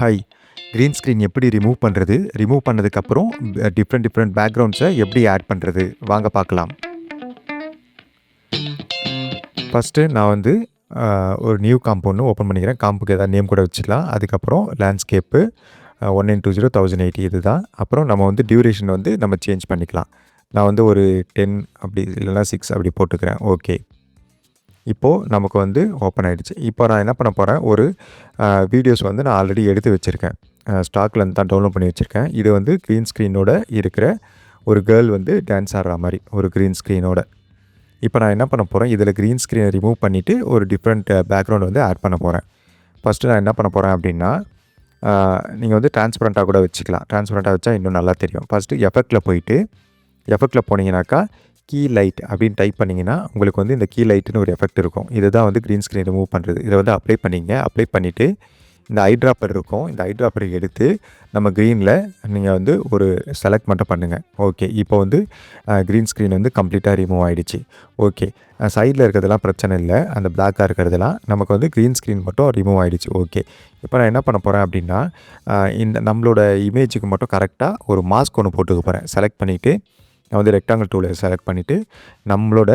Hi green screen எப்படி remove பண்ணுறது remove பண்ணதுக்கப்புறம் டிஃப்ரெண்ட் டிஃப்ரெண்ட் பேக்ரவுண்ட்ஸை எப்படி ஆட் பண்ணுறது வாங்க பார்க்கலாம். ஃபஸ்ட்டு நான் வந்து ஒரு நியூ காம்ப் ஒன்று ஓப்பன் பண்ணிக்கிறேன். காம்புக்கு ஏதாவது நேம் கூட வச்சுக்கலாம். அதுக்கப்புறம் landscape one nine two zero thousand eighty இது தான் அப்புறம் நம்ம வந்து டியூரேஷன் வந்து நம்ம சேஞ்ச் பண்ணிக்கலாம். நான் வந்து ஒரு டென் அப்படி இல்லைன்னா சிக்ஸ் அப்படி போட்டுக்கிறேன். ஓகே இப்போது நமக்கு வந்து ஓப்பன் ஆகிடுச்சு இப்போ நான் என்ன பண்ண போகிறேன் ஒரு வீடியோஸ் வந்து நான் ஆல்ரெடி எடுத்து வச்சுருக்கேன். ஸ்டாக்லேருந்து தான் டவுன்லோட் பண்ணி வச்சுருக்கேன். இது வந்து க்ரீன் ஸ்க்ரீனோட இருக்கிற ஒரு கேர்ள் வந்து டான்ஸ் ஆடுற மாதிரி ஒரு க்ரீன் ஸ்க்ரீனோட இப்போ நான் என்ன பண்ண போகிறேன் இதில் க்ரீன் ஸ்க்ரீனை ரிமூவ் பண்ணிவிட்டு ஒரு டிஃப்ரெண்ட் பேக்ரவுண்ட் வந்து ஆட் பண்ண போகிறேன் ஃபஸ்ட்டு நான் என்ன பண்ண போகிறேன் அப்படின்னா நீங்கள் வந்து டிரான்ஸ்பரண்ட்டாக கூட வச்சுக்கலாம். டிரான்ஸ்பரண்ட்டாக வச்சா இன்னும் நல்லா தெரியும். ஃபஸ்ட்டு எஃபெக்டில் போயிட்டு எஃபெக்டில் போனீங்கனாக்கா கீ லைட் அப்படின்னு டைப் பண்ணிங்கன்னா உங்களுக்கு வந்து இந்த கீ லைட்டுன்னு ஒரு எஃபெக்ட் இருக்கும். இதுதான் வந்து க்ரீன் ஸ்க்ரீன் ரிமூவ் பண்ணுறது இதை வந்து அப்ளை பண்ணிங்க. அப்ளை பண்ணிவிட்டு இந்த ஐ ட்ராப்பர் இருக்கும். இந்த ஐ ட்ராப்பரை எடுத்து நம்ம க்ரீனில் நீங்கள் வந்து ஒரு செலக்ட் மட்டும் பண்ணுங்கள் ஓகே இப்போ வந்து க்ரீன் ஸ்க்ரீன் வந்து கம்ப்ளீட்டாக ரிமூவ் ஆகிடுச்சு ஓகே சைடில் இருக்கிறதெல்லாம் பிரச்சனை இல்லை. அந்த பிளாக்காக இருக்கிறதுலாம் நமக்கு வந்து க்ரீன் ஸ்க்ரீன் மட்டும் ரிமூவ் ஆகிடுச்சு ஓகே இப்போ நான் என்ன பண்ண போகிறேன் அப்படின்னா இந்த நம்மளோட இமேஜுக்கு மட்டும் கரெக்டாக ஒரு மாஸ்க் ஒன்று போட்டுக்க போகிறேன் செலக்ட் பண்ணிவிட்டு நான் வந்து ரெக்டாங்கிள் டூலை செலக்ட் பண்ணிவிட்டு நம்மளோட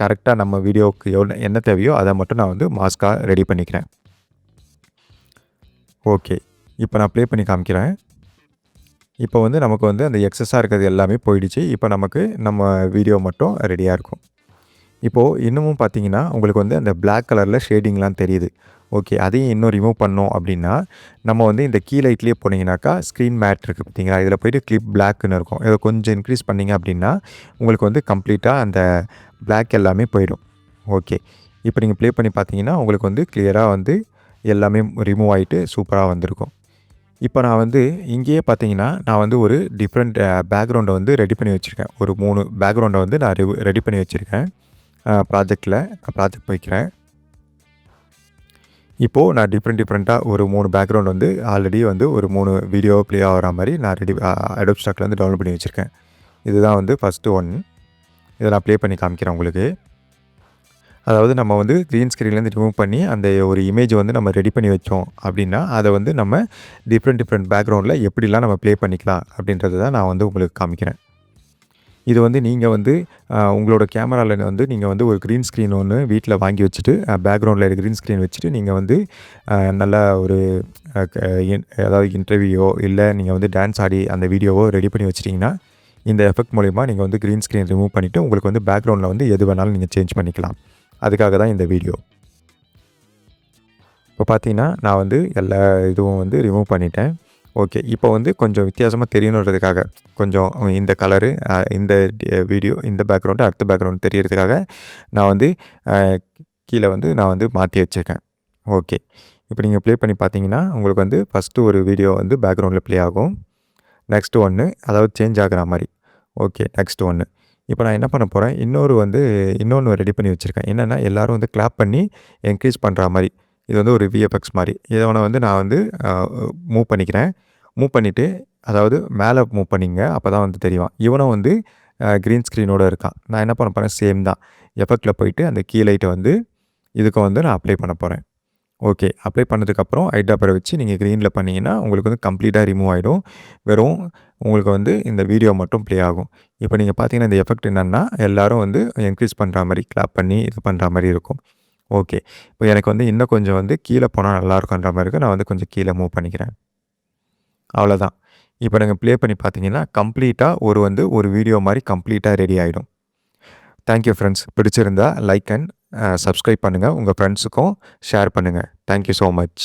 கரெக்டாக நம்ம வீடியோவுக்கு எவ்வளோ என்ன தேவையோ அதை மட்டும் நான் வந்து மாஸ்க்காக ரெடி பண்ணிக்கிறேன். ஓகே இப்போ நான் ப்ளே பண்ணி காமிக்கிறேன். இப்போ வந்து நமக்கு வந்து அந்த எக்ஸஸாக இருக்கிறது எல்லாமே போயிடுச்சு. இப்போ நமக்கு நம்ம வீடியோ மட்டும் ரெடியாக இருக்கும். இப்போது இன்னமும் பார்த்தீங்கன்னா உங்களுக்கு வந்து அந்த பிளாக் கலரில் ஷேடிங்லாம் தெரியுது. ஓகே அதையும் இன்னும் ரிமூவ் பண்ணோம் அப்படின்னா நம்ம வந்து இந்த கீழே லைட்லேயே போனீங்கன்னாக்கா ஸ்க்ரீன் மேட் இருக்குது பார்த்தீங்களா? இதில் போயிட்டு கிளிப் பிளாக்னு இருக்கும். இதை கொஞ்சம் இன்க்ரீஸ் பண்ணிங்க அப்படின்னா உங்களுக்கு வந்து கம்ப்ளீட்டாக அந்த பிளாக் எல்லாமே போயிடும். ஓகே இப்போ நீங்கள் ப்ளே பண்ணி பார்த்தீங்கன்னா உங்களுக்கு வந்து கிளியராக வந்து எல்லாமே ரிமூவ் ஆகிட்டு சூப்பராக வந்திருக்கும். இப்போ நான் வந்து இங்கேயே பார்த்தீங்கன்னா நான் வந்து ஒரு டிஃப்ரெண்ட் பேக்ரவுண்டை வந்து ரெடி பண்ணி வச்சுருக்கேன். ஒரு மூணு பேக்ரவுண்டை வந்து நான் ரெடி பண்ணி வச்சுருக்கேன். ப்ராஜெக்டில் ப்ராஜெக்ட் வைக்கிறேன் இப்போது நான் டிஃப்ரெண்ட் டிஃப்ரெண்ட்டாக ஒரு மூணு பேக்ரவுண்ட் வந்து ஆல்ரெடி வந்து ஒரு மூணு வீடியோ ப்ளே ஆகிற மாதிரி நான் ரெடி அடோப் ஸ்டாக்கில் வந்து டவுன்லோட் பண்ணி வச்சுருக்கேன். இதுதான் வந்து ஃபஸ்ட்டு ஒன் இதை நான் ப்ளே பண்ணி காமிக்கிறேன் உங்களுக்கு. அதாவது நம்ம வந்து க்ரீன் ஸ்க்ரீன்லேருந்து ரிமூவ் பண்ணி அந்த ஒரு இமேஜ் வந்து நம்ம ரெடி பண்ணி வச்சோம் அப்படின்னா அதை வந்து நம்ம டிஃப்ரெண்ட் டிஃப்ரெண்ட் பேக்ரவுண்டில் எப்படிலாம் நம்ம ப்ளே பண்ணிக்கலாம் அப்படின்றத தான் நான் வந்து உங்களுக்கு காமிக்கிறேன். இது வந்து நீங்கள் வந்து உங்களோட கேமராவில் வந்து நீங்கள் வந்து ஒரு க்ரீன் ஸ்க்ரீன் ஒன்று வீட்டில் வாங்கி வச்சுட்டு பேக்ரவுண்டில் க்ரீன் ஸ்க்ரீன் வச்சுட்டு நீங்கள் வந்து நல்லா நல்ல ஒரு ஏதாவது அதாவது இன்டர்வியூவோ இல்லை நீங்கள் வந்து டான்ஸ் ஆடி அந்த வீடியோவோ ரெடி பண்ணி வச்சிட்டிங்கன்னா இந்த எஃபெக்ட் மூலிமா நீங்கள் வந்து க்ரீன் ஸ்க்ரீன் ரிமூவ் பண்ணிவிட்டு உங்களுக்கு வந்து பேக்ரவுண்டில் வந்து எது வேணாலும் நீங்கள் சேஞ்ச் பண்ணிக்கலாம். அதுக்காக தான் இந்த வீடியோ இப்போ பார்த்தீங்கன்னா நான் வந்து எல்லா இதுவும் வந்து ரிமூவ் பண்ணிட்டேன். ஓகே இப்போ வந்து கொஞ்சம் வித்தியாசமாக தெரியணுன்றதுக்காக கொஞ்சம் இந்த கலரு இந்த வீடியோ இந்த பேக்ரவுண்டு அடுத்த பேக்ரவுண்ட் தெரியறதுக்காக நான் வந்து கீழே வந்து நான் வந்து மாற்றி வச்சுருக்கேன். ஓகே இப்போ நீங்கள் ப்ளே பண்ணி பார்த்தீங்கன்னா உங்களுக்கு வந்து ஃபஸ்ட்டு ஒரு வீடியோ வந்து பேக்ரவுண்டில் ப்ளே ஆகும். நெக்ஸ்ட்டு ஒன்று அதாவது சேஞ்ச் ஆகிற மாதிரி. ஓகே நெக்ஸ்ட் ஒன்று இப்போ நான் என்ன பண்ண போகிறேன் இன்னொரு வந்து இன்னொன்று ரெடி பண்ணி வச்சுருக்கேன். என்னென்னா எல்லோரும் வந்து கிளாப் பண்ணி என்கரேஜ் பண்ணுற மாதிரி. இது வந்து ஒரு விஎஃப்எக்ஸ் மாதிரி. இதை வந்து நான் வந்து மூவ் பண்ணிக்கிறேன். மூவ் பண்ணிவிட்டு அதாவது மேலே மூவ் பண்ணிங்க அப்போ தான் வந்து தெரியும். இவனும் வந்து க்ரீன் ஸ்க்ரீனோட இருக்கான். நான் என்ன பண்ண போகிறேன் சேம் தான். எஃபெக்டில் போயிட்டு அந்த கீ லைட்டை வந்து இதுக்கு வந்து நான் அப்ளை பண்ண போகிறேன் ஓகே அப்ளை பண்ணதுக்கப்புறம் ஐடாப்பரை வச்சு நீங்கள் க்ரீனில் பண்ணிங்கன்னா உங்களுக்கு வந்து கம்ப்ளீட்டாக ரிமூவ் ஆகிடும் வெறும் உங்களுக்கு வந்து இந்த வீடியோ மட்டும் ப்ளே ஆகும். இப்போ நீங்கள் பார்த்தீங்கன்னா இந்த எஃபெக்ட் என்னென்னா எல்லோரும் வந்து என்க்ரீஸ் பண்ணுற மாதிரி கிளாப் பண்ணி இது பண்ணுற மாதிரி இருக்கும். ஓகே. இப்போ எனக்கு வந்து இன்னும் கொஞ்சம் வந்து கீழே போனால் நல்லா இருக்குன்ற மாதிரி இருக்கு. நான் வந்து கொஞ்சம் கீழே மூவ் பண்ணிக்கிறேன். அவ்வளோதான் இப்போ நீங்கள் ப்ளே பண்ணி பார்த்தீங்கன்னா கம்ப்ளீட்டாக ஒரு வந்து ஒரு வீடியோ மாதிரி கம்ப்ளீட்டாக ரெடி ஆகிடும் தேங்க்யூ ஃப்ரெண்ட்ஸ் பிடிச்சிருந்தா லைக் அண்ட் சப்ஸ்கிரைப் பண்ணுங்கள் உங்கள் ஃப்ரெண்ட்ஸுக்கும் ஷேர் பண்ணுங்கள் தேங்க்யூ ஸோ மச்